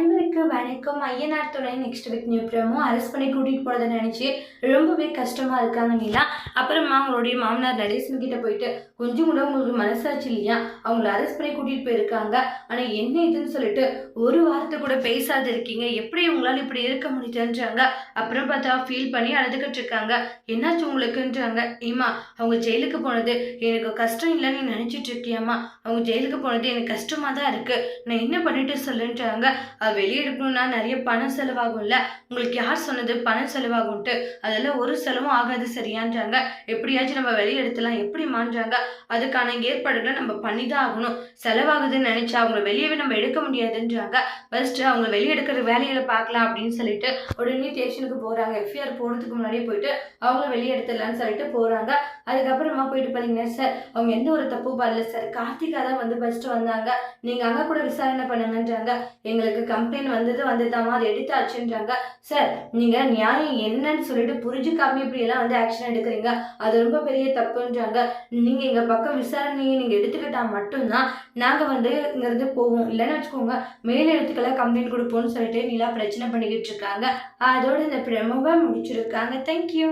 அனைவருக்கு வணக்கம். ஐயனார் துணை next week new promo arrest பண்ணி கூட்டிகிட்டு போனதை நினச்சி ரொம்பவே கஷ்டமாக இருக்காங்க நீலா. அப்புறமா அவங்களுடைய மாமனார் நடேசன் கிட்ட போயிட்டு கொஞ்சம் கூட உங்களுக்கு மனசாச்சு இல்லையா? அவங்கள அரெஸ்ட் பண்ணி கூட்டிகிட்டு போயிருக்காங்க. ஆனால் என்ன இதுன்னு சொல்லிட்டு ஒரு வாரத்தை கூட பேசாது இருக்கீங்க. எப்படி உங்களால் இப்படி இருக்க முடியுதுன்றாங்க. அப்புறம் பார்த்தா ஃபீல் பண்ணி அழுதுகிட்டு இருக்காங்க. என்னாச்சு உங்களுக்குன்றாங்க. ஏமா அவங்க ஜெயிலுக்கு போனது எனக்கு கஷ்டம் இல்லைன்னு நினச்சிட்டு இருக்கியாம்மா? அவங்க ஜெயிலுக்கு போனது எனக்கு கஷ்டமாக தான் இருக்குது நான் என்ன பண்ணிட்டு சொல்லுன்றாங்க? அது வெளியே நிறைய பணம் செலவாகும்ல? உங்களுக்கு யார் சொன்னது? பணம் செலவாகும்ட்டு அதெல்லாம் ஒரு செலவும் ஆகாது சரியான்றாங்க. எப்படியாச்சும் நம்ம வெளியெடுத்துலாம் எப்படி மான்றாங்க? அதுக்கான ஏற்பாடுகளை நம்ம பண்ணி தான் ஆகணும். செலவாகுதுன்னு நினைச்சா அவங்க வெளியவே நம்ம எடுக்க முடியாதுன்றாங்க. ஃபர்ஸ்ட் அவங்க வெளியெடுக்கிற வேலையில பார்க்கலாம் அப்படின்னு சொல்லிட்டு உடனே ஸ்டேஷனுக்கு போறாங்க. எஃப்ஐஆர் போகிறதுக்கு முன்னாடியே போயிட்டு அவங்க வெளியெடுத்துடலாம்னு சொல்லிட்டு போறாங்க. அதுக்கப்புறமா போயிட்டு பார்த்தீங்கன்னா சார் அவங்க எந்த ஒரு தப்பு பண்ணல சார் கார்த்திகா தான் வந்து ஃபர்ஸ்ட் வந்தாங்க. நீங்க அங்க கூட விசாரணை பண்ணுங்கன்றாங்க. எங்களுக்கு கம்ப்ளைண்ட் வந்தது வந்ததாமா அதை எடுத்தாச்சுன்றாங்க. சார் நீங்கள் நியாயம் என்னன்னு சொல்லிட்டு புரிஞ்சுக்காம இப்படியெல்லாம் வந்து ஆக்ஷன் எடுக்கிறீங்க. அது ரொம்ப பெரிய தப்புன்றாங்க. நீங்கள் எங்கள் பக்கம் விசாரணையை நீங்கள் எடுத்துக்கிட்டால் மட்டும்தான் நாங்கள் வந்து இங்கேருந்து போவோம். இல்லைன்னு வச்சுக்கோங்க மேல் எழுத்துக்களை கம்ப்ளைண்ட் கொடுப்போம்னு சொல்லிட்டு நிலா பிரச்சனை பண்ணிக்கிட்டு இருக்காங்க. அதோடு இந்த பிரமுக முடிச்சிருக்காங்க. தேங்க்யூ